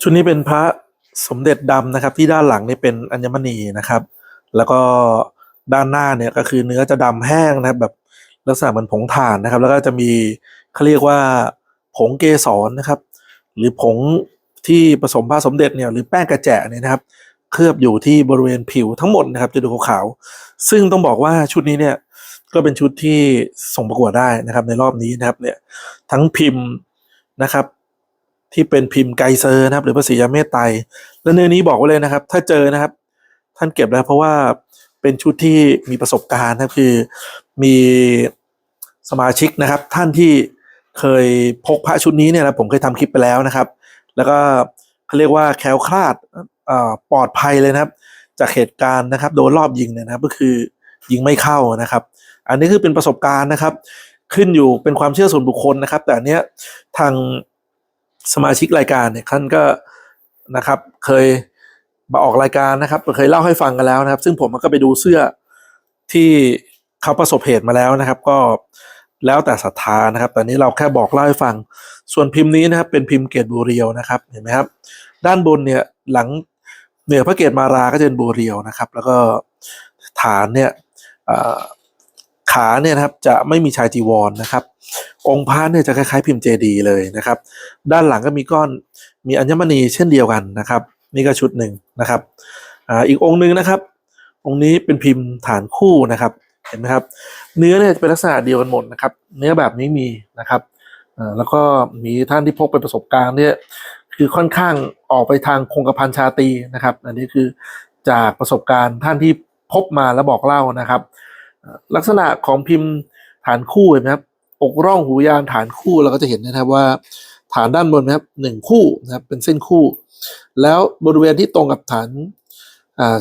ชุดนี้เป็นพระสมเด็จดำนะครับ ที่ด้านหลังนี่เป็นอัญมณีนะครับ แล้วก็ด้านหน้าเนี่ยก็คือเนื้อจะดำแห้งนะครับ แบบลักษณะเหมือนผงถ่านนะครับ แล้วก็จะมีเขาเรียกว่าผงเกสรนะครับ หรือผงที่ผสมผ้าสมเด็จเนี่ยหรือแป้งกระแจะเนี่ยนะครับ เคลือบอยู่ที่บริเวณผิวทั้งหมดนะครับจะดูขาวๆซึ่งต้องบอกว่าชุดนี้เนี่ยก็เป็นชุดที่ส่งประกวดได้นะครับในรอบนี้นะครับเนี่ยทั้งพิมพ์นะครับ ที่เป็นพิมพ์ไกเซอร์นะครับ หรือภาษียาเมตไตและเนื้อนี้บอกไว้เลยนะครับ ถ้าเจอนะครับ ท่านเก็บแล้วเพราะว่าเป็นชุดที่มีประสบการณ์นะครับคือมีสมาชิกนะครับ ท่านที่เคยพกพระชุดนี้เนี่ยนะผมเคยทำคลิปไปแล้วนะครับ แล้วก็เขาเรียกว่าแคล้วคลาดปลอดภัยเลยนะครับ จากเหตุการณ์นะครับโดนรอบยิงเนี่ยนะครับก็คือยิงไม่เข้านะครับ อันนี้คือเป็นประสบการณ์นะครับ ขึ้นอยู่เป็นความเชื่อส่วนบุคคลนะครับ แต่อันเนี้ยทาง สมาชิกรายการเนี่ยท่านก็นะครับ เคยมาออกรายการนะครับเคยเล่าให้ฟังกันแล้วนะครับ ซึ่งผมก็ไปดูเสื้อที่เขาประสบเหตุมาแล้วนะครับ ก็แล้วแต่ศรัทธานะครับแต่นี้เราแค่บอกเล่าให้ฟัง ส่วนพิมพ์นี้นะครับ เป็นพิมพ์เกตบูเรียวนะครับเห็นไหมครับ ด้านบนเนี่ยหลังเหนือพระเกตมาราก็จะเป็นบูเรียวนะครับ แล้วก็ฐานเนี่ย ขาเนี่ยนะครับจะไม่มีชายจีวรนะครับ องค์พระเนี่ยจะคล้ายๆพิมพ์เจดีเลยนะครับ ด้านหลังก็มีก้อนมีอัญมณีเช่นเดียวกันนะครับ นี่ก็ชุดหนึ่งนะครับอ่าอีกองค์หนึ่งนะครับ องค์นี้เป็นพิมพ์ฐานคู่นะครับเห็นไหมครับ เนื้อเนี่ยเป็นลักษณะเดียวกันหมดนะครับ เนื้อแบบนี้มีนะครับอ่าแล้วก็มีท่านที่พกไปประสบการณ์เนี่ยคือค่อนข้างออกไปทางคงกระพันชาตีนะครับ อันนี้คือจากประสบการณ์ท่านที่พบมาแล้วบอกเล่านะครับ ลักษณะของพิมพ์ฐานคู่เห็นไหมครับอกร่องหูยานฐานคู่เราก็จะเห็นนะครับว่าฐานด้านบนนะครับหนึ่งคู่นะครับเป็นเส้นคู่ แล้วบริเวณที่ตรงกับฐานอ่า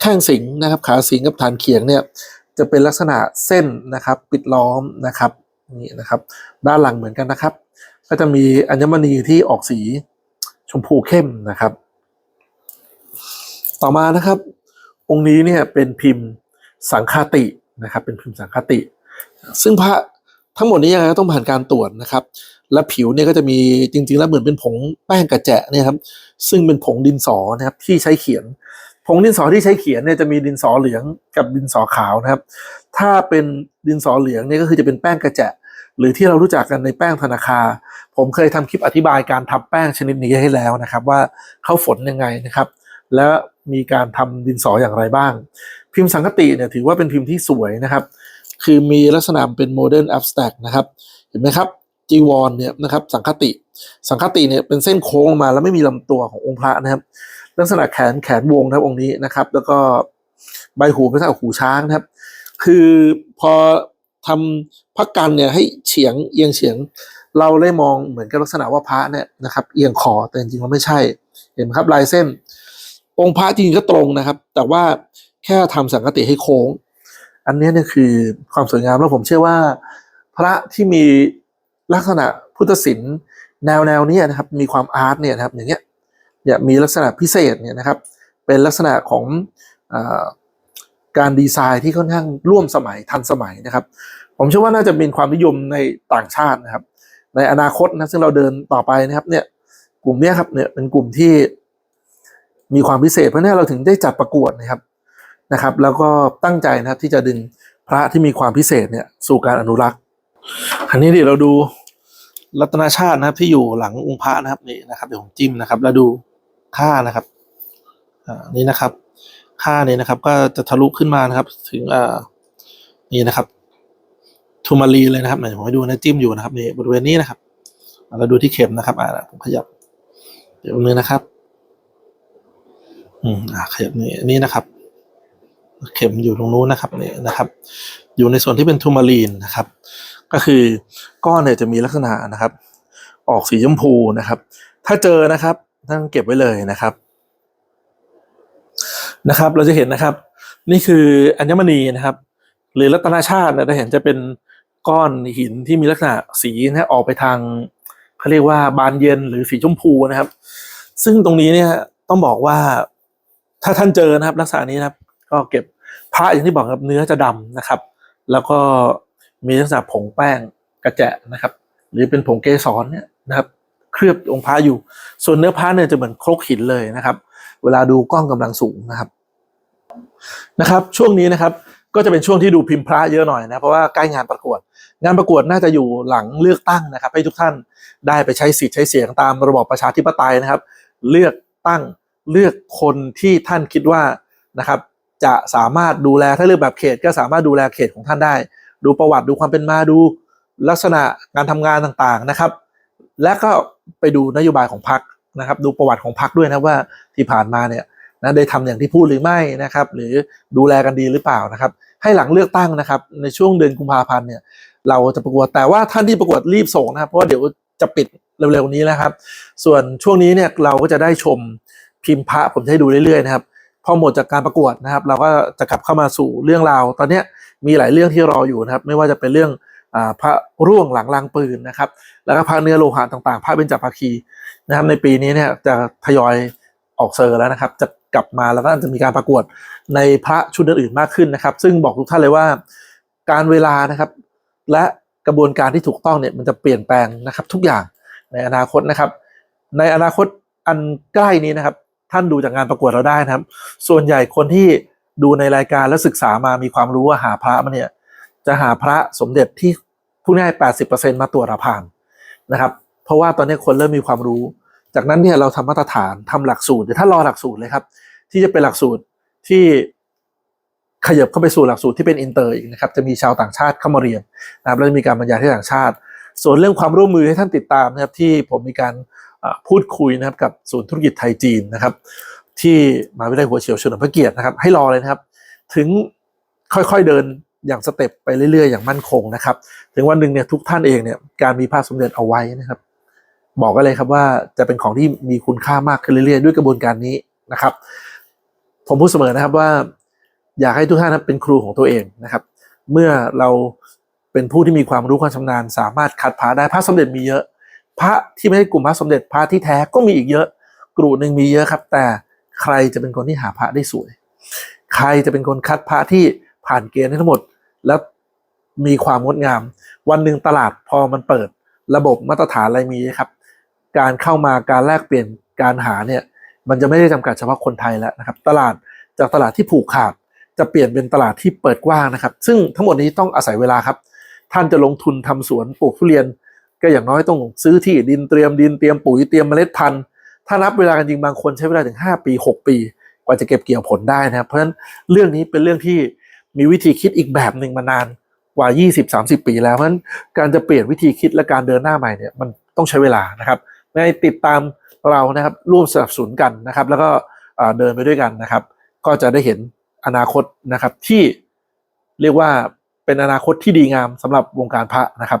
แข้งสิงนะครับขาสิงกับฐานเขียงเนี่ยจะเป็นลักษณะเส้นนะครับปิดล้อมนะครับนี่นะครับด้านหลังเหมือนกันนะครับ ก็จะมีอัญมณีที่ออกสีชมพูเข้มนะครับ ต่อมานะครับ องค์นี้เนี่ยเป็นพิมพ์สังฆาติ นะครับ เป็นพิมพ์สังฆาติ ซึ่งพระทั้งหมดนี้ยังไงก็ต้องผ่านการตรวจนะครับ และผิวเนี่ยก็จะมีจริง ๆ แล้วเหมือนเป็นผงแป้งกระแจะเนี่ยครับซึ่งเป็นผงดินสอนะครับที่ใช้เขียน ผงดินสอที่ใช้เขียนเนี่ยจะมีดินสอเหลืองกับดินสอขาวนะครับ ถ้าเป็นดินสอเหลืองเนี่ยก็คือจะเป็นแป้งกระแจะหรือที่เรารู้จักกันในแป้งธนาคารผมเคยทำคลิปอธิบายการทำแป้งชนิดนี้ให้แล้วนะครับ ว่าเขาฝนยังไงนะครับ และมีการทำดินสออย่างไรบ้าง พิมพ์สังคติเนี่ยถือว่าเป็นพิมพ์ที่สวยนะครับ คือมีลักษณะเป็นโมเดิร์นแอบสแต็กนะครับ เห็นไหมครับจีวรเนี่ยนะครับสังคติ สังคติเนี่ยเป็นเส้นโค้งลงมาแล้วไม่มีลำตัวขององค์พระนะครับ ลักษณะแขนแขนวงนะครับองค์นี้นะครับ แล้วก็ใบหูเป็นลักษณะหูช้างนะครับ คือพอทำพักกันเนี่ยให้เฉียงเอียงเฉียง เราได้มองเหมือนกับลักษณะว่าพระเนี่ยนะครับ เอียงคอแต่จริงๆแล้วไม่ใช่ เห็นไหมครับลายเส้น องค์พระจริงก็ตรงนะครับ แต่ว่าแค่ทำสังคติให้โค้ง อันนี้เนี่ยคือความสวยงามแล้วผมเชื่อว่า พระที่มีลักษณะพุทธศิลป์แนวแนวนี้นะครับ มีความอาร์ตเนี่ยนะครับ อย่างเงี้ยเนี่ยมีลักษณะพิเศษเนี่ยนะครับ เป็นลักษณะของอการดีไซน์ที่ค่อนข้างร่วมสมัยทันสมัยนะครับ ผมเชื่อว่าน่าจะเป็นความนิยมในต่างชาตินะครับ ในอนาคตนะซึ่งเราเดินต่อไปนะครับเนี่ยกลุ่มเนี้ยครับเนี่ยเป็นกลุ่มที่ มีความพิเศษเพราะนั้นเราถึงได้จัดประกวดนะครับนะครับ แล้วก็ตั้งใจนะครับที่จะดึงพระที่มีความพิเศษเนี่ยสู่การอนุรักษ์ อันนี้เดี๋ยวเราดูรัตนาชาตินะครับที่อยู่หลังองค์พระนะครับนี่นะครับเดี๋ยวผมจิ้มนะครับ แล้วดูค่านะครับอ่านี่นะครับ ค่านี้นะครับ ก็จะทะลุขึ้นมานะครับ ถึงอ่านี่นะครับทูมารีเลยนะครับไหนผมให้ดูนะจิ้มอยู่นะครับนี่บริเวณนี้นะครับเราดูที่เข็มนะครับอ่าผมขยับ เดี๋ยวนึงนะครับ อืมอ่าขยับนี่นี่นะครับ เข็มอยู่ตรงนู้นนะครับนี่นะครับ อยู่ในส่วนที่เป็นทูมารีนนะครับ ก็คือก้อนเนี่ยจะมีลักษณะนะครับ ออกสีชมพูนะครับ ถ้าเจอนะครับท่านเก็บไว้เลยนะครับ นะครับ เราจะเห็นนะครับ นี่คืออัญมณีนะครับ หรือรัตนชาติเนี่ยเราเห็นจะเป็นก้อนหินที่มีลักษณะสีนะออกไปทางเขาเรียกว่าบานเย็นหรือสีชมพูนะครับ ซึ่งตรงนี้เนี่ยต้องบอกว่า ถ้าท่านเจอนะครับลักษณะนี้นะครับ ก็เก็บพระอย่างที่บอกครับเนื้อจะดำนะครับ แล้วก็มีลักษณะผงแป้งกระแจะนะครับ หรือเป็นผงเกสรเนี่ยนะครับ เคลือบองค์พระอยู่ ส่วนเนื้อพระเนี่ยจะเหมือนครกหินเลยนะครับ เวลาดูกล้องกำลังสูงนะครับนะครับ ช่วงนี้นะครับก็จะเป็นช่วงที่ดูพิมพ์พระเยอะหน่อยนะเพราะว่าใกล้งานประกวด งานประกวดน่าจะอยู่หลังเลือกตั้งนะครับ ให้ทุกท่านได้ไปใช้สิทธิ์ใช้เสียงตามระบอบประชาธิปไตยนะครับ เลือกตั้ง เลือกคนที่ท่านคิดว่านะครับ จะสามารถดูแลถ้าเลือกแบบเขตก็สามารถดูแลเขตของท่านได้ ดูประวัติดูความเป็นมาดูลักษณะการทำงานต่างๆนะครับ และก็ไปดูนโยบายของพรรคนะครับ ดูประวัติของพรรคด้วยนะว่าที่ผ่านมาเนี่ยนะได้ทำอย่างที่พูดหรือไม่นะครับ หรือดูแลกันดีหรือเปล่านะครับ ให้หลังเลือกตั้งนะครับ ในช่วงเดือนกุมภาพันธ์เนี่ยเราจะประกวดแต่ว่าท่านที่ประกวดรีบส่งนะครับเพราะว่าเดี๋ยวจะปิดเร็วๆนี้แล้วครับ ส่วนช่วงนี้เนี่ยเราก็จะได้ชม พิมพ์พระผมจะให้ดูเรื่อยๆนะครับพอหมดจากการประกวดนะครับ เราก็จะกลับเข้ามาสู่เรื่องราว ตอนนี้มีหลายเรื่องที่รออยู่นะครับ ไม่ว่าจะเป็นเรื่องอพระร่วงหลังลางปืนนะครับ แล้วก็พระเนื้อโลหะต่างๆพระเบญจภาคีนะครับ ในปีนี้เนี่ยจะทยอยออกเซอร์แล้วนะครับ จะกลับมาแล้วก็จะมีการประกวดในพระชุดอื่นๆมากขึ้นนะครับ ซึ่งบอกทุกท่านเลยว่าการเวลานะครับ และกระบวนการที่ถูกต้องเนี่ยมันจะเปลี่ยนแปลงนะครับ ทุกอย่างในอนาคตนะครับ ในอนาคตอันใกล้นี้นะครับ ท่านดูจากงานประกวดเราได้นะครับ ส่วนใหญ่คนที่ดูในรายการและศึกษามามีความรู้ว่าหาพระมาเนี่ย จะหาพระสมเด็จที่ผู้ง่าย80%มาตรวจผ่านนะครับ เพราะว่าตอนนี้คนเริ่มมีความรู้ จากนั้นเนี่ยเราทำมาตรฐานทำหลักสูตรเดี๋ยวถ้ารอหลักสูตรเลยครับ ที่จะเป็นหลักสูตรที่ขยับเข้าไปสู่หลักสูตรที่เป็นอินเตอร์อีกนะครับ จะมีชาวต่างชาติเข้ามาเรียนนะครับแล้วจะมีการบรรยายที่ต่างชาติ ส่วนเรื่องความร่วมมือให้ท่านติดตามนะครับที่ผมมีการ พูดคุยนะครับกับศูนย์ธุรกิจไทยจีนนะครับ ที่มาวิทยาลัยหัวเฉียวเฉลิมพระเกียรตินะครับ ให้รอเลยนะครับ ถึงค่อยๆเดินอย่างสเต็ปไปเรื่อยๆ อย่างมั่นคงนะครับ ถึงวันหนึ่งเนี่ยทุกท่านเองเนี่ยการมีพระสมเด็จเอาไว้นะครับ บอกกันเลยครับว่าจะเป็นของที่มีคุณค่ามากขึ้นเรื่อยๆ ด้วยกระบวนการนี้นะครับ ผมพูดเสมอนะครับว่า อยากให้ทุกท่านเป็นครูของตัวเองนะครับ เมื่อเราเป็นผู้ที่มีความรู้ความชำนาญ สามารถคัดพระได้พระสมเด็จมีเยอะ พระที่ไม่ใช่กลุ่มพระสมเด็จพระที่แท้ก็มีอีกเยอะ กลุ่มหนึ่งมีเยอะครับ แต่ใครจะเป็นคนที่หาพระได้สวย ใครจะเป็นคนคัดพระที่ผ่านเกณฑ์ทั้งหมด แล้วมีความงดงาม วันหนึ่งตลาดพอมันเปิด ระบบมาตรฐานอะไรมีครับ การเข้ามาการแลกเปลี่ยนการหาเนี่ยมันจะไม่ได้จำกัดเฉพาะคนไทยแล้วนะครับ ตลาดจากตลาดที่ผูกขาดจะเปลี่ยนเป็นตลาดที่เปิดกว้างนะครับ ซึ่งทั้งหมดนี้ต้องอาศัยเวลาครับ ท่านจะลงทุนทำสวนปลูกทุเรียน ก็อย่างน้อยต้องซื้อที่ดินเตรียมดินเตรียมปุ๋ยเตรียมเมล็ดพันธุ์ถ้านับเวลากันจริงบางคนใช้เวลาถึง 5 ปี 6 ปี กว่าจะเก็บเกี่ยวผลได้นะครับ เพราะฉะนั้นเรื่องนี้เป็นเรื่องที่มีวิธีคิดอีกแบบหนึ่งมานานกว่า 20-30 ปีแล้วเพราะฉะนั้นการจะเปลี่ยนวิธีคิดและการเดินหน้าใหม่เนี่ยมันต้องใช้เวลานะครับในติดตามเรานะครับร่วมสนับสนุนกันนะครับ แล้วก็เดินไปด้วยกันนะครับ ก็จะได้เห็นอนาคตนะครับที่เรียกว่าเป็นอนาคตที่ดีงามสำหรับวงการพระนะครับ